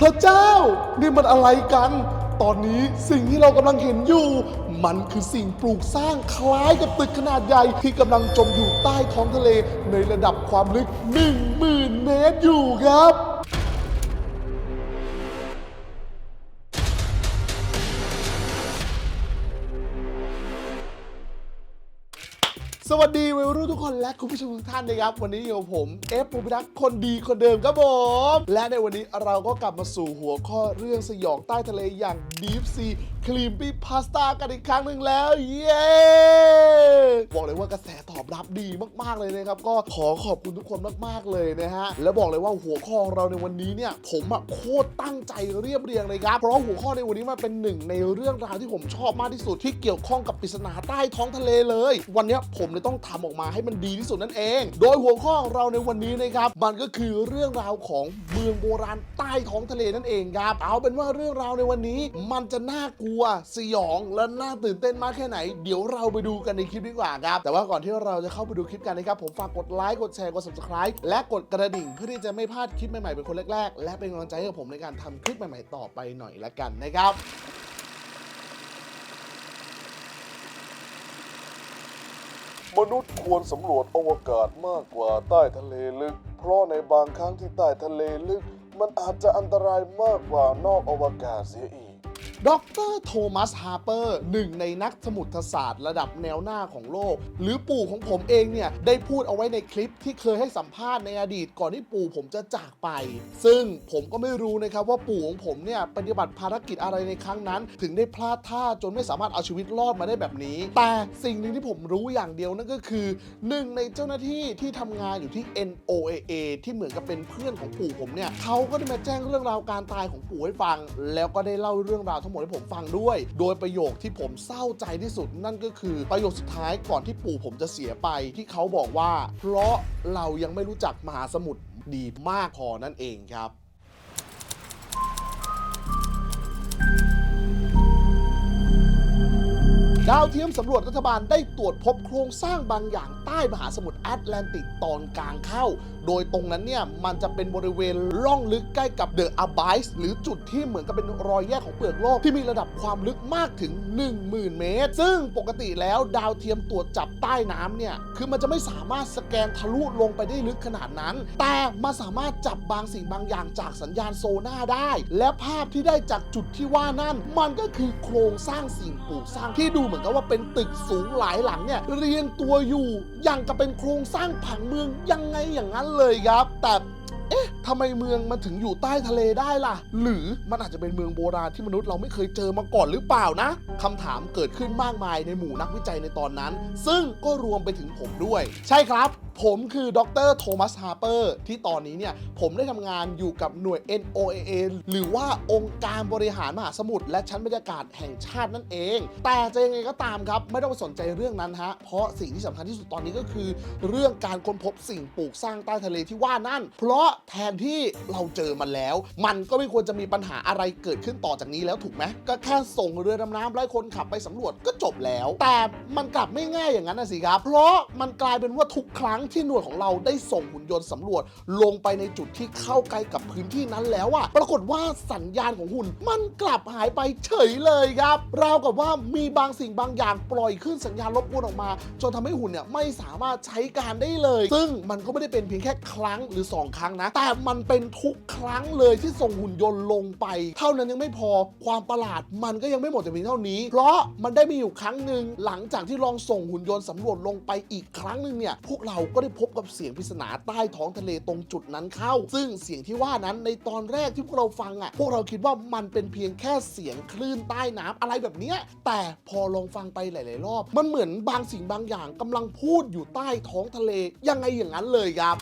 พระเจ้า นี่มันอะไรกัน ตอนนี้สิ่งที่เรากำลังเห็นอยู่ มันคือสิ่งปลูกสร้างคล้ายกับตึกขนาดใหญ่ที่กำลังจมอยู่ใต้ท้องทะเลในระดับความลึก 1 0,000 เมตรอยู่ครับ สวัสดีวัยรุ่นทุกคนและคุณผู้ชมทุกท่านนะครับ วันนี้อยู่กับผมเอฟภูมิรักษ์คนดีคนเดิมครับผม และในวันนี้เราก็กลับมาสู่หัวข้อเรื่องสยองใต้ทะเลอย่าง Deep Sea Creamy Pasta กันอีกครั้งหนึ่งแล้ว เย้บอกเลยว่ากระแสตอบรับดีมาก ๆ เลยนะครับ ก็ขอขอบคุณทุกคนมากๆเลยนะฮะ แล้วบอกเลยว่าหัวข้อของเราในวันนี้เนี่ย ผมอะโคตรตั้งใจเรียบเรียงเลยครับเพราะหัวข้อในวันนี้มันเป็นหนึ่งในเรื่องราวที่ผมชอบมากที่สุดที่เกี่ยวข้องกับปริศนาใต้ท้องทะเลเลย วันนี้ผมเลยต้องทำออกมาให้มันดีที่สุดนั่นเอง โดยหัวข้อของเราในวันนี้นะครับมันก็คือเรื่องราวของเมืองโบราณใต้ท้องทะเลนั่นเองครับเอาเป็นว่าเรื่องราวในวันนี้ มันจะน่ากลัวสยองและน่าตื่นเต้นมากแค่ไหน เดี๋ยวเราไปดูกันในคลิปดีกว่าครับแต่ว่าก่อนที่เราจะเข้าไปดูคลิปกันนะครับผมฝากกดไลค์กดแชร์กด subscribe และกดกระดิ่งเพื่อที่จะไม่พลาดคลิปใหม่ๆเป็นคนแรกๆ และเป็นกำลังใจให้กับผมในการทำคลิปใหม่ๆต่อไปหน่อยละกันนะครับ มนุษย์ควรสำรวจอวกาศมากกว่าใต้ทะเลลึก เพราะในบางครั้งที่ใต้ทะเลลึก มันอาจจะอันตรายมากกว่านอกอวกาศเสียอีก ดรโทมัสฮาร์เปอร์หนึ่งในนักสมุทรศาสตร์ระดับแนวหน้าของโลก หรือปู่ของผมเองเนี่ย ได้พูดเอาไว้ในคลิปที่เคยให้สัมภาษณ์ในอดีตก่อนที่ปู่ผมจะจากไป ซึ่งผมก็ไม่รู้นะครับว่าปู่ของผมเนี่ย ปฏิบัติภารกิจอะไรในครั้งนั้น ถึงได้พลาดท่าจนไม่สามารถเอาชีวิตรอดมาได้แบบนี้ แต่สิ่งหนึ่งที่ผมรู้อย่างเดียวนั่นก็คือหนึ่งในเจ้าหน้าที่ที่ทำงานอยู่ที่ NOAA ที่เหมือนกับเป็นเพื่อนของปู่ผมเนี่ยเขาก็ได้มาแจ้งเรื่องราวการตายของปู่ให้ฟัง แล้วก็ได้เล่าเรื่องราวทั้งหมดให้ผมฟังด้วย โดยประโยคที่ผมเศร้าใจที่สุดนั่นก็คือประโยคสุดท้ายก่อนที่ปู่ผมจะเสียไปที่เขาบอกว่า เพราะเรายังไม่รู้จักมหาสมุทรดีมากพอนั่นเองครับ ดาวเทียมสำรวจรัฐบาลได้ตรวจพบโครงสร้างบางอย่างใต้มหาสมุทรแอตแลนติกตอนกลางเข้า โดยตรงนั้นเนี่ย มันจะเป็นบริเวณร่องลึกใกล้กับเดอะอาบ s สหรือจุดที่เหมือนกับเป็นรอยแยกของเปลือกโลกที่มีระดับความลึกมากถึง 10,000 เมตร ซึ่งปกติแล้วดาวเทียมตรวจจับใต้น้ำเนี่ย คือมันจะไม่สามารถสแกนทะลุลงไปได้ลึกขนาดนั้น แต่มันสามารถจับบางสิ่งบางอย่างจากสัญญาณโซน่าได้ และภาพที่ได้จากจุดที่ว่านั่น มันก็คือโครงสร้างสิ่งปลูกสร้างที่ดูเหมือนกับว่าเป็นตึกสูงหลายหลังเนี่ยเรียงตัวอยู่อย่างกับเป็นโครงสร้างผังเมืองยังไงอย่างนั้นเลยครับ แต่เอ๊ะทำไมเมืองมันถึงอยู่ใต้ทะเลได้ล่ะ หรือมันอาจจะเป็นเมืองโบราณที่มนุษย์เราไม่เคยเจอมาก่อนหรือเปล่านะคำถามเกิดขึ้นมากมายในหมู่นักวิจัยในตอนนั้น ซึ่งก็รวมไปถึงผมด้วย ใช่ครับ ผมคือดรโทมัสฮาร์เปอร์ที่ตอนนี้เนี่ย ผมได้ทำงานอยู่กับหน่วย NOAA หรือว่าองค์การบริหารมหาสมุทรและชั้นบรรยากาศแห่งชาตินั่นเอง แต่จะยังไงก็ตามครับ ไม่ต้องไปสนใจเรื่องนั้นฮะ เพราะสิ่งที่สำคัญที่สุดตอนนี้ก็คือ เรื่องการค้นพบสิ่งปลูกสร้างใต้ทะเลที่ว่านั่น เพราะแทนที่เราเจอมันแล้ว มันก็ไม่ควรจะมีปัญหาอะไรเกิดขึ้นต่อจากนี้แล้วถูกไหมก็แค่ส่งเรือดำน้ำไล่คนขับไปสำรวจก็จบแล้ว แต่มันกลับไม่ง่ายอย่างนั้นนะสิครับ เพราะมันกลายเป็นว่าทุกครั้งที่หน่วยของเราได้ส่งหุ่นยนต์สำรวจ ลงไปในจุดที่เข้าใกล้กับพื้นที่นั้นแล้วอะปรากฏว่าสัญญาณของหุ่นมันกลับหายไปเฉยเลยครับ ราวกับว่ามีบางสิ่งบางอย่างปล่อยขึ้นสัญญาณรบกวนออกมา จนทำให้หุ่นเนี่ยไม่สามารถใช้การได้เลย ซึ่งมันก็ไม่ได้เป็นเพียงแค่ครั้งหรือ 2 ครั้งนะ แต่มันเป็นทุกครั้งเลยที่ส่งหุ่นยนต์ลงไป เท่านั้นยังไม่พอความประหลาดมันก็ยังไม่หมดแต่เพียงเท่านี้ เพราะมันได้มีอยู่ครั้งหนึ่งหลังจากที่ลองส่งหุ่นยนต์สำรวจลงไปอีกครั้งหนึ่งเนี่ยพวกเราก็ได้พบกับเสียงปริศนาใต้ท้องทะเลตรงจุดนั้นเข้า ซึ่งเสียงที่ว่านั้นในตอนแรกที่พวกเราฟังอะพวกเราคิดว่ามันเป็นเพียงแค่เสียงคลื่นใต้น้ำอะไรแบบเนี้ยแต่พอลองฟังไปหลาย ๆ รอบ มันเหมือนบางสิ่งบางอย่างกำลังพูดอยู่ใต้ท้องทะเลยังไงอย่างนั้นเลยครับ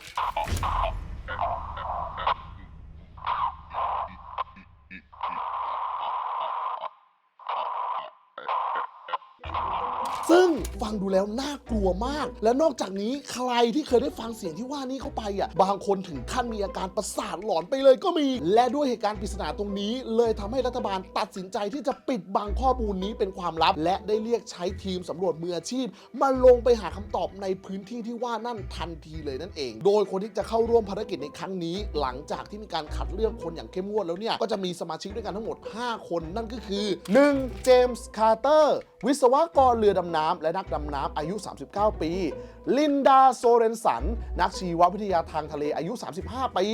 ซึ่งฟังดูแล้วน่ากลัวมาก และนอกจากนี้ใครที่เคยได้ฟังเสียงที่ว่านี้เข้าไปอะบางคนถึงขั้นมีอาการประสาทหลอนไปเลยก็มี และด้วยเหตุการณ์ปริศนาตรงนี้ เลยทำให้รัฐบาลตัดสินใจที่จะปิดบังข้อมูลนี้เป็นความลับ และได้เรียกใช้ทีมสำรวจมืออาชีพ มาลงไปหาคำตอบในพื้นที่ที่ว่านั่นทันทีเลยนั่นเอง โดยคนที่จะเข้าร่วมภารกิจในครั้งนี้ หลังจากที่มีการคัดเลือกคนอย่างเข้มงวดแล้วเนี่ยก็จะมีสมาชิกด้วยกันทั้งหมด 5 คนนั่นก็คือ 1. เจมส์คาร์เตอร์วิศวกรเรือดำน้ำและนักดำน้ำอายุ 39 ปี ลินดาโซเรนสัน นักชีววิทยาทางทะเลอายุ 35 ปี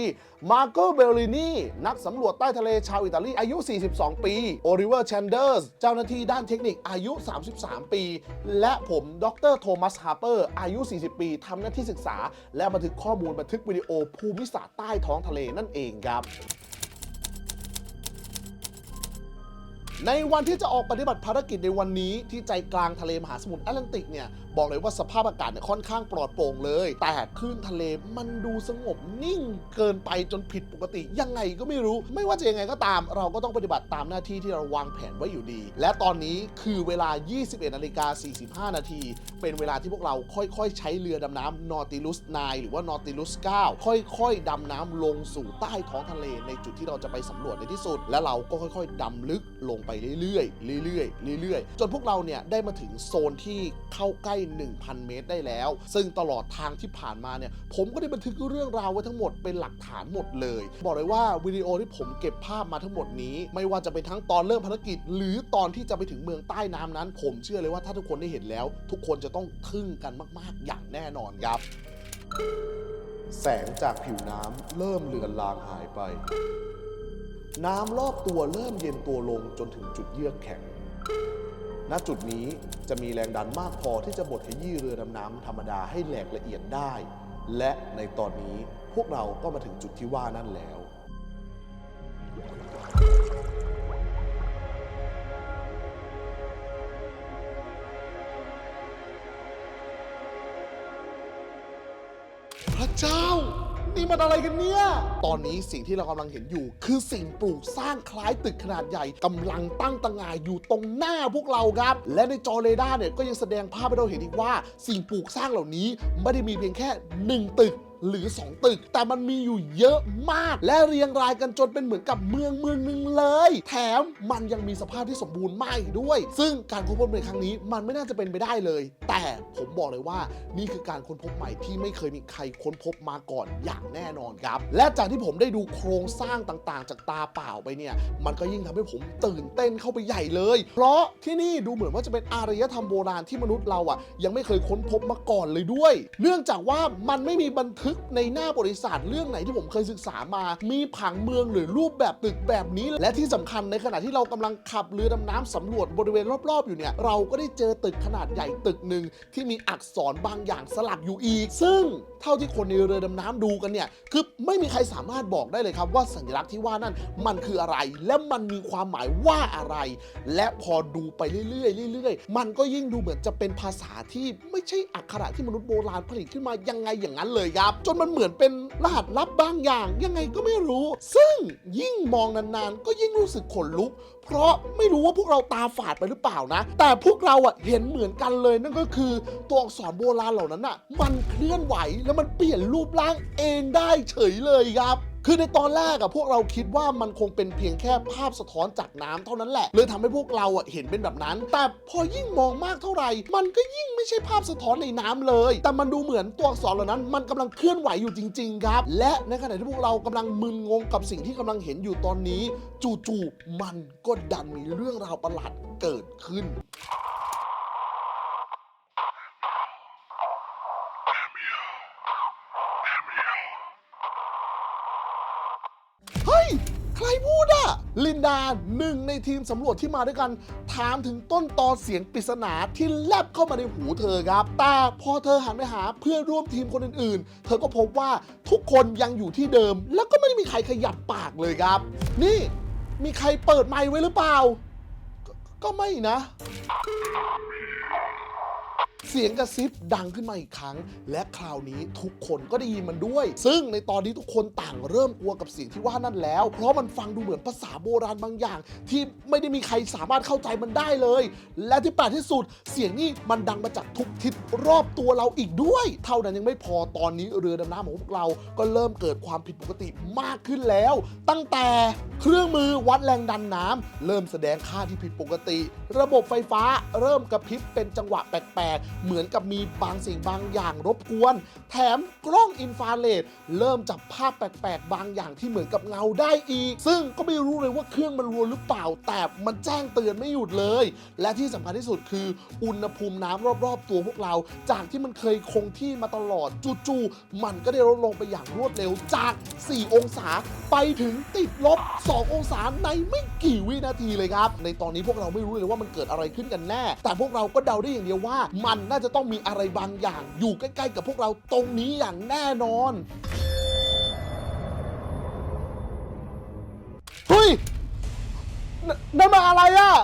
มาโกเบลลินีนักสำรวจใต้ทะเลชาวอิตาลีอายุ 42 ปี โอริเวอร์แชนเดอร์ส เจ้าหน้าที่ด้านเทคนิคอายุ 33 ปี และผมดรโทมัสฮาร์เปอร์อายุ 40 ปีทำหน้าที่ศึกษา และบันทึกข้อมูลบันทึกวิดีโอภูมิศาสตร์ใต้ท้องทะเลนั่นเองครับ ในวันที่จะออกปฏิบัติภารกิจในวันนี้ที่ใจกลางทะเลมหาสมุทรแอตแลนติกเนี่ยบอกเลยว่าสภาพอากาศเนี่ยค่อนข้างปลอดโปร่งเลย แต่คลื่นทะเลมันดูสงบนิ่งเกินไปจนผิดปกติ ยังไงก็ไม่รู้ ไม่ว่าจะยังไงก็ตาม เราก็ต้องปฏิบัติตามหน้าที่ที่เราวางแผนไว้อยู่ดี และตอนนี้คือเวลา 21นาฬิกา45 นาที เป็นเวลาที่พวกเราค่อยๆ ใช้เรือดำน้ำ Nautilus 9หรือว่า Nautilus 9ค่อยๆ ดำน้ำลงสู่ใต้ท้องทะเลในจุดที่เราจะไปสำรวจในที่สุด และเราก็ค่อย ๆดำลึกลงไปเรื่อยๆเรื่อยๆเรื่อยๆ จนพวกเราเนี่ยได้มาถึงโซนที่เข้าใกล้ 1,000 เมตรได้แล้ว ซึ่งตลอดทางที่ผ่านมาเนี่ยผมก็ได้บันทึกเรื่องราวไว้ทั้งหมดเป็นหลักฐานหมดเลย บอกเลยว่าวิดีโอที่ผมเก็บภาพมาทั้งหมดนี้ ไม่ว่าจะเป็นทั้งตอนเริ่มภารกิจ หรือตอนที่จะไปถึงเมืองใต้น้ำนั้น ผมเชื่อเลยว่าถ้าทุกคนได้เห็นแล้ว ทุกคนจะต้องทึ่งกันมาก ๆ อย่างแน่นอนครับ แสงจากผิวน้ำเริ่มเลือนลางหายไป น้ำรอบตัวเริ่มเย็นตัวลงจนถึงจุดเยือกแข็ง ณ จุดนี้จะมีแรงดันมากพอที่จะบดขยี้เรือดำน้ำธรรมดาให้แหลกละเอียดได้ และในตอนนี้พวกเราก็มาถึงจุดที่ว่านั่นแล้ว พระเจ้า นี่มันอะไรกันเนี่ย ตอนนี้สิ่งที่เรากำลังเห็นอยู่ คือสิ่งปลูกสร้างคล้ายตึกขนาดใหญ่กำลังตั้งตระหง่ายอยู่ตรงหน้าพวกเราครับ และในจอเรดาร์เนี่ยก็ยังแสดงภาพให้เราเห็นอีกว่า สิ่งปลูกสร้างเหล่านี้ไม่ได้มีเพียงแค่ 1 ตึก หรือ 2 ตึก แต่มันมีอยู่เยอะมาก และเรียงรายกันจนเป็นเหมือนกับเมืองเมืองหนึ่งเลย แถมมันยังมีสภาพที่สมบูรณ์มากอีกด้วย ซึ่งการค้นพบในครั้งนี้มันไม่น่าจะเป็นไปได้เลย แต่ผมบอกเลยว่านี่คือการค้นพบใหม่ที่ไม่เคยมีใครค้นพบมาก่อนอย่างแน่นอนครับ และจากที่ผมได้ดูโครงสร้างต่างๆ จากตาเปล่าไปเนี่ย มันก็ยิ่งทำให้ผมตื่นเต้นเข้าไปใหญ่เลย เพราะที่นี่ดูเหมือนว่าจะเป็นอารยธรรมโบราณที่มนุษย์เราอะยังไม่เคยค้นพบมาก่อนเลยด้วย เนื่องจากว่ามันไม่มีบันทึกในหน้าบริษัทเรื่องไหนที่ผมเคยศึกษามา มีผังเมืองหรือรูปแบบตึกแบบนี้ และที่สำคัญในขณะที่เรากำลังขับเรือดำน้ำสำรวจบริเวณรอบๆ อยู่เนี่ย เราก็ได้เจอตึกขนาดใหญ่ตึกหนึ่งที่มีอักษรบางอย่างสลักอยู่อีก ซึ่งเท่าที่คนในเรือดำน้ำดูกันเนี่ยคือไม่มีใครสามารถบอกได้เลยครับว่าสัญลักษณ์ที่ว่านั่นมันคืออะไร และมันมีความหมายว่าอะไร และพอดูไปเรื่อยๆเรื่อยๆ มันก็ยิ่งดูเหมือนจะเป็นภาษาที่ไม่ใช่อักขระที่มนุษย์โบราณผลิตขึ้นมายังไงอย่างนั้นเลยครับจนมันเหมือนเป็นรหัสลับบางอย่าง ยังไงก็ไม่รู้ ซึ่งยิ่งมองนานๆ ก็ยิ่งรู้สึกขนลุก เพราะไม่รู้ว่าพวกเราตาฝาดไปหรือเปล่านะ แต่พวกเราอะเห็นเหมือนกันเลยนั่นก็คือตัวอักษรโบราณเหล่านั้นอะมันเคลื่อนไหวแล้วมันเปลี่ยนรูปร่างเองได้เฉยเลยครับ คือในตอนแรกอะพวกเราคิดว่ามันคงเป็นเพียงแค่ภาพสะท้อนจากน้ำเท่านั้นแหละ เลยทำให้พวกเราอะเห็นเป็นแบบนั้น แต่พอยิ่งมองมากเท่าไหร่ มันก็ยิ่งไม่ใช่ภาพสะท้อนในน้ำเลย แต่มันดูเหมือนตัวอักษรเหล่านั้น มันกำลังเคลื่อนไหวอยู่จริง ๆ ครับ และในขณะที่พวกเรากำลังมึนงงกับสิ่งที่กำลังเห็นอยู่ตอนนี้ จู่ๆมันก็ดันมีเรื่องราวประหลาดเกิดขึ้น ลินดาหนึ่งในทีมสำรวจที่มาด้วยกัน ถามถึงต้นตอเสียงปริศนาที่แลบเข้ามาในหูเธอครับ แต่พอเธอหันไปหาเพื่อนร่วมทีมคนอื่นๆ เธอก็พบว่าทุกคนยังอยู่ที่เดิม แล้วก็ไม่ได้มีใครขยับปากเลยครับ นี่มีใครเปิดไมค์ไว้หรือเปล่า ก็ก็ไม่นะ เสียงกระซิบดังขึ้นมาอีกครั้ง และคราวนี้ทุกคนก็ได้ยินมันด้วย ซึ่งในตอนนี้ทุกคนต่างเริ่มกลัวกับเสียงที่ว่านั่นแล้ว เพราะมันฟังดูเหมือนภาษาโบราณบางอย่าง ที่ไม่ได้มีใครสามารถเข้าใจมันได้เลย และที่แปลกที่สุด เสียงนี้มันดังมาจากทุกทิศรอบตัวเราอีกด้วย เท่านั้นยังไม่พอตอนนี้เรือดำน้ำของพวกเราก็เริ่มเกิดความผิดปกติมากขึ้นแล้ว ตั้งแต่เครื่องมือวัดแรงดันน้ำเริ่มแสดงค่าที่ผิดปกติ ระบบไฟฟ้าเริ่มกระพริบเป็นจังหวะแปลกๆเหมือนกับมีบางสิ่งบางอย่างรบกวน แถมกล้องอินฟราเรดเริ่มจับภาพแปลกๆ บางอย่างที่เหมือนกับเงาได้อีก ซึ่งก็ไม่รู้เลยว่าเครื่องมันรวนหรือเปล่า แต่มันแจ้งเตือนไม่หยุดเลย และที่สำคัญที่สุดคือ อุณหภูมิน้ำรอบๆ ตัวพวกเรา จากที่มันเคยคงที่มาตลอดจู่ๆมันก็ได้ลดลงไปอย่างรวดเร็วจาก 4 องศาไปถึงติดลบ 2 องศาในไม่กี่วินาทีเลยครับ ในตอนนี้พวกเราไม่รู้เลยว่ามันเกิดอะไรขึ้นกันแน่ แต่พวกเราก็เดาได้อย่างเดียวว่ามันน่าจะต้องมีอะไรบางอย่าง อยู่ใกล้ ๆ กับพวกเราตรงนี้อย่างแน่นอนเฮ้ยนนั่นมาอะไรอะ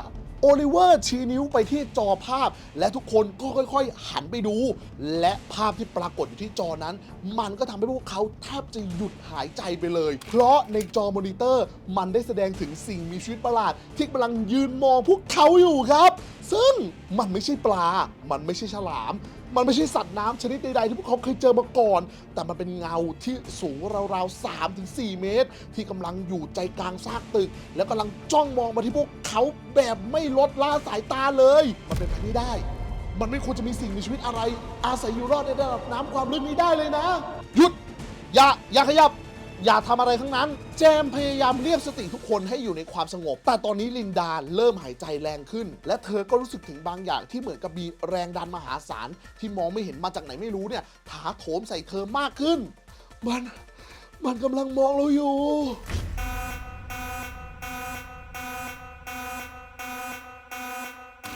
โอลิเวอร์ชี้นิ้วไปที่จอภาพ และทุกคนก็ค่อยๆ หันไปดู และภาพที่ปรากฏอยู่ที่จอนั้น มันก็ทำให้พวกเขาแทบจะหยุดหายใจไปเลย เพราะในจอมอนิเตอร์ มันได้แสดงถึงสิ่งมีชีวิตประหลาด ที่กำลังยืนมองพวกเขาอยู่ครับ ซึ่งมันไม่ใช่ปลา มันไม่ใช่ฉลาม มันไม่ใช่สัตว์น้ำชนิดใดๆที่พวกเขาเคยเจอมาก่อน แต่มันเป็นเงาที่สูงราวๆ3-4เมตร ที่กำลังอยู่ใจกลางซากตึก แล้วกำลังจ้องมองมาที่พวกเขาแบบไม่ลดละสายตาเลย มันเป็นไปไม่ได้ มันไม่ควรจะมีสิ่งมีชีวิตอะไร อาศัยอยู่รอดในระดับน้ำความลึกนี้ได้เลยนะ หยุด อย่า อย่าขยับ อย่าทำอะไรทั้งนั้นแจมพยายามเรียกสติทุกคนให้อยู่ในความสงบ แต่ตอนนี้ลินดาเริ่มหายใจแรงขึ้น และเธอก็รู้สึกถึงบางอย่างที่เหมือนกับมีแรงดันมหาศาล ที่มองไม่เห็นมาจากไหนไม่รู้เนี่ยถาโถมใส่เธอมากขึ้น มันมันกำลังมองเราอยู่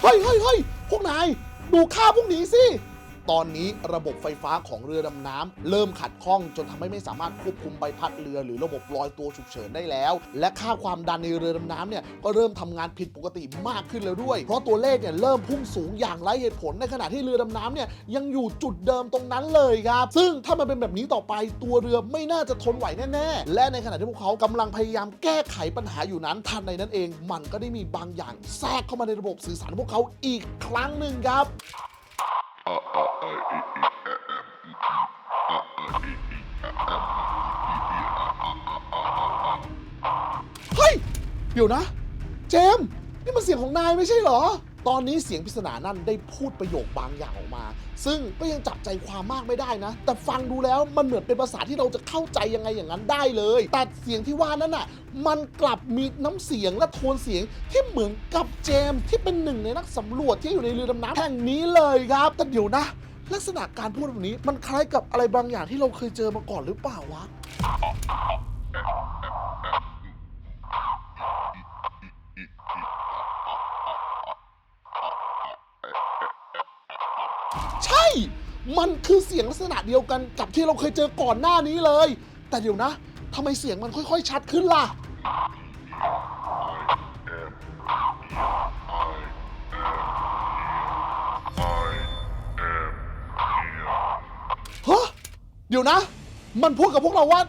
เฮ้ยเฮ้ยเฮ้ยพวกนายดูค่าพวกนี้สิ ตอนนี้ระบบไฟฟ้าของเรือดำน้ำเริ่มขัดข้องจนทำให้ไม่สามารถควบคุมใบพัดเรือหรือระบบลอยตัวฉุกเฉินได้แล้ว และค่าความดันในเรือดำน้ำเนี่ยก็เริ่มทำงานผิดปกติมากขึ้นแล้วด้วย เพราะตัวเลขเนี่ยเริ่มพุ่งสูงอย่างไร้เหตุผลในขณะที่เรือดำน้ำเนี่ยยังอยู่จุดเดิมตรงนั้นเลยครับซึ่งถ้ามันเป็นแบบนี้ต่อไปตัวเรือไม่น่าจะทนไหวแน่ๆและในขณะที่พวกเขากำลังพยายามแก้ไขปัญหาอยู่นั้นทันใดนั้นเอง มันก็ได้มีบางอย่างแทรกเข้ามาในระบบสื่อสารพวกเขาอีกครั้งหนึ่งครับ เฮ้ย เดี๋ยวนะ เจมส์นี่มันเสียงของนายไม่ใช่เหรอ ตอนนี้เสียงปริศนานั่นได้พูดประโยคบางอย่างออกมา ซึ่งก็ยังจับใจความมากไม่ได้นะ แต่ฟังดูแล้วมันเหมือนเป็นภาษาที่เราจะเข้าใจยังไงอย่างนั้นได้เลย แต่เสียงที่ว่านั้นน่ะ มันกลับมีน้ำเสียงและโทนเสียงที่เหมือนกับเจมส์ที่เป็นหนึ่งในนักสำรวจที่อยู่ในเรือดำน้ำแห่งนี้เลยครับ แต่เดี๋ยวนะ ลักษณะการพูดแบบนี้มันคล้ายกับอะไรบางอย่างที่เราเคยเจอมาก่อนหรือเปล่าวะ ใช่ มันคือเสียงลักษณะเดียวกันกับที่เราเคยเจอก่อนหน้านี้เลย แต่เดี๋ยวนะทำไมเสียงมันค่อย ๆ ชัดขึ้นล่ะ เดี๋ยวนะ มันพูดกับพวกเราว่า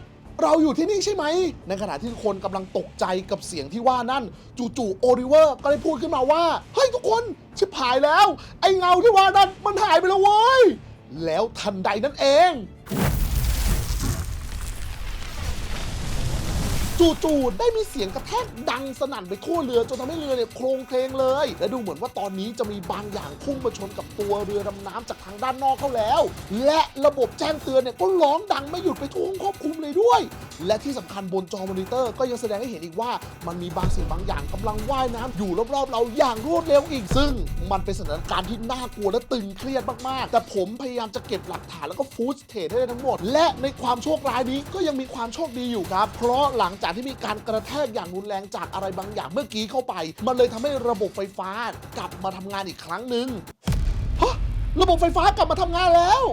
เราอยู่ที่นี่ใช่ไหม ในขณะที่ทุกคนกำลังตกใจกับเสียงที่ว่านั่น จู่ๆโอริเวอร์ก็ได้พูดขึ้นมาว่า เฮ้ยทุกคน ชิบหายแล้ว ไอ้เงาที่ว่านั่นมันหายไปแล้วเว้ย แล้วทันใดนั้นเอง จู่ๆได้มีเสียงกระแทกดังสนั่นไปทั่วเรือจนทำให้เรือเนี่ยโครงเคลงเลย และดูเหมือนว่าตอนนี้จะมีบางอย่างพุ่งมาชนกับตัวเรือดำน้ำจากทางด้านนอกเข้าแล้ว และระบบแจ้งเตือนเนี่ยก็ร้องดังไม่หยุดไปทั่วห้องควบคุมเลยด้วยและที่สำคัญบนจอมอนิเตอร์ก็ยังแสดงให้เห็นอีกว่ามันมีบางสิ่งบางอย่างกำลังว่ายน้ำอยู่รอบๆ เราอย่างรวดเร็วอีก ซึ่งมันเป็นสถานการณ์ที่น่ากลัวและตึงเครียดมากๆ แต่ผมพยายามจะเก็บหลักฐานแล้วก็ฟูสเทจให้ได้ทั้งหมด และในความโชคร้ายนี้ก็ยังมีความโชคดีอยู่ครับ เพราะหลังจากที่มีการกระแทกอย่างรุนแรงจากอะไรบางอย่างเมื่อกี้เข้าไป มันเลยทำให้ระบบไฟฟ้ากลับมาทำงานอีกครั้งหนึ่งฮะระบบไฟฟ้ากลับมาทำงานแล้ว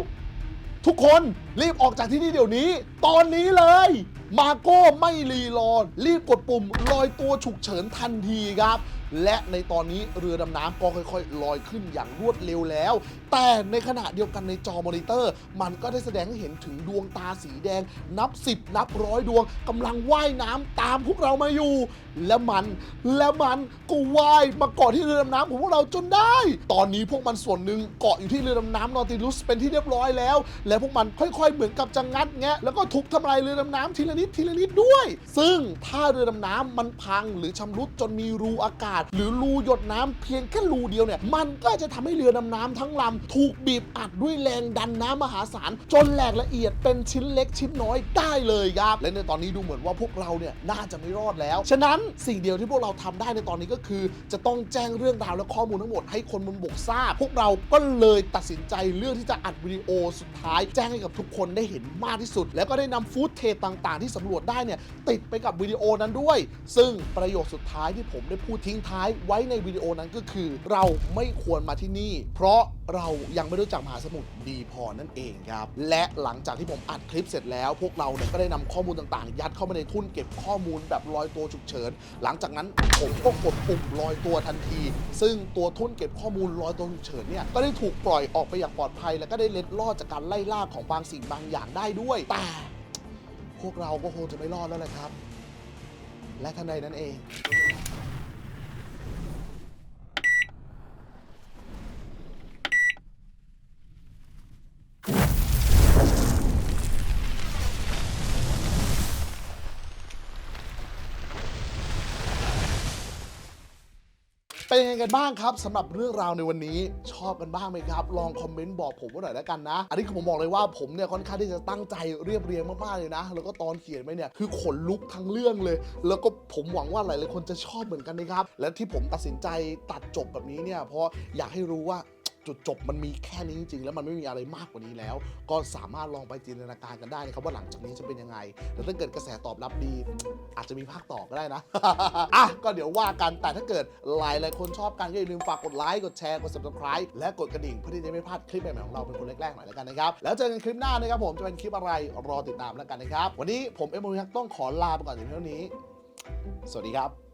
ทุกคนรีบออกจากที่นี่เดี๋ยวนี้ ตอนนี้เลย มาโก้ไม่รีรอรีบกดปุ่มลอยตัวฉุกเฉินทันทีครับ และในตอนนี้เรือดำน้ำก็ค่อยๆ ลอยขึ้นอย่างรวดเร็วแล้ว แต่ในขณะเดียวกันในจอมอนิเตอร์ มันก็ได้แสดงให้เห็นถึงดวงตาสีแดง นับสิบนับร้อยดวงกำลังว่ายน้ำตามพวกเรามาอยู่ และมันและมันก็ว่ายมาเกาะที่เรือดำน้ำของพวกเราจนได้ ตอนนี้พวกมันส่วนหนึ่งเกาะอยู่ที่เรือดำน้ำนอติลุสเป็นที่เรียบร้อยแล้ว และพวกมันค่อยๆ เหมือนกับจะงัดแงะแล้วก็ทุบทำลายเรือดำน้ำทีละนิดทีละนิดด้วย ซึ่งถ้าเรือดำน้ำมันพังหรือชำรุดจนมีรูอากาศหรือรูหยดน้ำเพียงแค่รูเดียวเนี่ยมันก็จะทำให้เรือดำน้ำทั้งลำถูกบีบอัดด้วยแรงดันน้ำมหาศาลจนแหลกละเอียดเป็นชิ้นเล็กชิ้นน้อยได้เลยครับ และในตอนนี้ดูเหมือนว่าพวกเราเนี่ยน่าจะไม่รอดแล้ว ฉะนั้นสิ่งเดียวที่พวกเราทำได้ในตอนนี้ก็คือ จะต้องแจ้งเรื่องราวและข้อมูลทั้งหมดให้คนบนบกทราบ พวกเราก็เลยตัดสินใจเลือกที่จะอัดวิดีโอสุดท้าย แจ้งให้กับทุกคนได้เห็นมากที่สุด แล้วก็ได้นำฟูดเทปต่าง ๆ ที่สำรวจได้เนี่ยติดไปกับวิดีโอนั้นด้วย ซึ่งประโยคสุดท้ายที่ผมได้พูดทิ้งท้ายไว้ในวิดีโอนั้นก็คือ เราไม่ควรมาที่นี่ เพราะเรายังไม่รู้จักมหาสมุทรดีพอนั่นเองครับ และหลังจากที่ผมอัดคลิปเสร็จแล้ว พวกเราเนี่ยก็ได้นำข้อมูลต่างๆ ยัดเข้ามาในทุ่นเก็บข้อมูลแบบลอยตัวฉุกเฉิน หลังจากนั้นผมก็กดปุ่มลอยตัวทันที ซึ่งตัวทุ่นเก็บข้อมูลลอยตัวฉุกเฉินเนี่ยก็ได้ถูกปล่อยออกไปอย่างปลอดภัย แล้วก็ได้เล็ดลอดจากการไล่ล่าของบางสิ่งบางอย่างได้ด้วยแต่พวกเราก็คงจะไม่รอดแล้วแหละครับ และทันใดนั้นเอง เป็นยังไงกันบ้างครับสำหรับเรื่องราวในวันนี้ชอบกันบ้างไหมครับ ลองคอมเมนต์บอกผมว่าหน่อยแล้วกันนะ อันนี้คือผมบอกเลยว่าผมเนี่ยค่อนข้างที่จะตั้งใจเรียบเรียงมากๆเลยนะ แล้วก็ตอนเขียนไปเนี่ยคือขนลุกทั้งเรื่องเลย แล้วก็ผมหวังว่าหลายๆคนจะชอบเหมือนกันนะครับ และที่ผมตัดสินใจตัดจบแบบนี้เนี่ยเพราะอยากให้รู้ว่า จุดจบมันมีแค่นี้จริงๆ แล้วมันไม่มีอะไรมากกว่านี้แล้ว ก็สามารถลองไปจินตนาการกันได้นะครับว่าหลังจากนี้จะเป็นยังไงแล้วถ้าเกิดกระแสตอบรับดี อาจจะมีภาคต่อก็ได้นะ อะก็เดี๋ยวว่ากันแต่ถ้าเกิดหลายหลายคนชอบกันก็อย่าลืมฝากกดไลค์กดแชร์กด subscribe และกดกระดิ่งเพื่อที่จะไม่พลาดคลิปใหม่ๆของเราเป็นคนแรกๆหน่อยแล้วกันนะครับแล้วเจอกันคลิปหน้านะครับผมจะเป็นคลิปอะไรรอติดตามแล้วกันนะครับวันนี้ผมเอ็มโมทักต้องขอลาไปก่อนอย่างเท่านี้ สวัสดีครับ